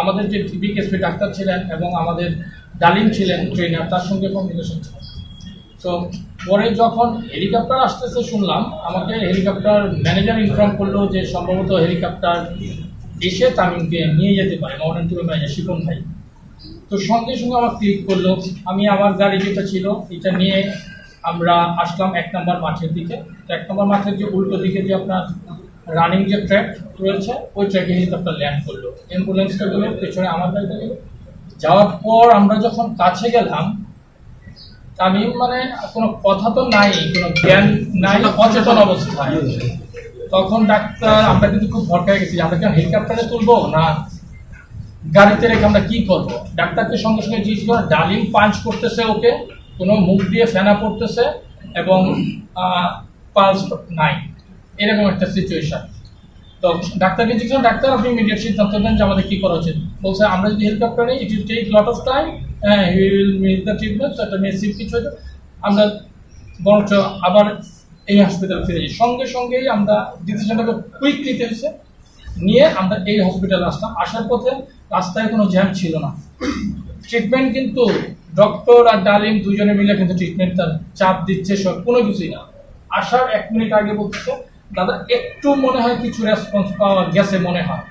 আমাদের যে BKSP doctor ছিলেন এবং আমাদের ডালিম ছিলেন ট্রেনার তার সঙ্গে কমিউনিকেশন ছিল। তো পরে যখন হেলিকপ্টার আসতেছে শুনলাম, আমাকে হেলিকপ্টার ম্যানেজার ইনফর্ম করল যে সম্ভবত হেলিকপ্টার এসে তামিমকে নিয়ে যেতে পারে মহান টুরের ম্যানেজার শিপন ভাই। তো সঙ্গে সঙ্গে আমার ক্লিক করল, আমি আমার গাড়ি যেটা ছিল, এটা নিয়ে আমরা আসলাম এক নম্বর মাঠের দিকে। এক নম্বর মাঠের যে উল্টো দিকে যে আপনার রানিং যে ট্র্যাক রয়েছে, ওই ট্র্যাকে হেলিকপ্টার ল্যান্ড করল। অ্যাম্বুলেন্সটা গেলো পেছনে আমার গাড়িটা গেলো। যাওয়ার পর আমরা যখন কাছে গেলাম, আমি মানে কোনো কথা তো নাই, কোনো জ্ঞান নাই, অচেতন অবস্থায়। তখন ডাক্তার, আমরা কিন্তু খুব ভরকায় গেছি আমরা কেন হেলিকপ্টারে তুলবো না গাড়িতে রেখে আমরা কি করব? ডাক্তারকে সঙ্গে সঙ্গে জিজ্ঞেস করে ডালিম পাঞ্চ করতেছে ওকে, কোনো মুখ দিয়ে ফেনা পড়তেছে এবং পালস নাই। এরকম একটা সিচুয়েশন তো ডাক্তারকে জিজ্ঞেস, ডাক্তার, আপনি ইমিডিয়েট সিদ্ধান্ত নেন যে আমাদের কী করা উচিত? বলছে, আমরা যদি হেলিকপ্টার নিই it will take lot of time হ্যাঁ he will miss the treatment একটা মেসিভ কিছু হয়তো। আমরা বরঞ্চ আবার এই হসপিটালে ফিরে যাই। সঙ্গে সঙ্গেই আমরা ডিসিশনটাকে কুইক নিতে হয়েছে নিয়ে আমরা এই হসপিটালে আসলাম। আসার পথে রাস্তায় কোনো জ্যাম ছিল না। ট্রিটমেন্ট কিন্তু ডক্টর আর ডালিম দুজনে মিলে কিন্তু ট্রিটমেন্ট তার চাপ দিচ্ছে, সব কোনো কিছুই না। আসার এক মিনিট আগে বলতেছে দাদা একটু মনে হয় কিছু রেসপন্স পাওয়া গেছে মনে হয়।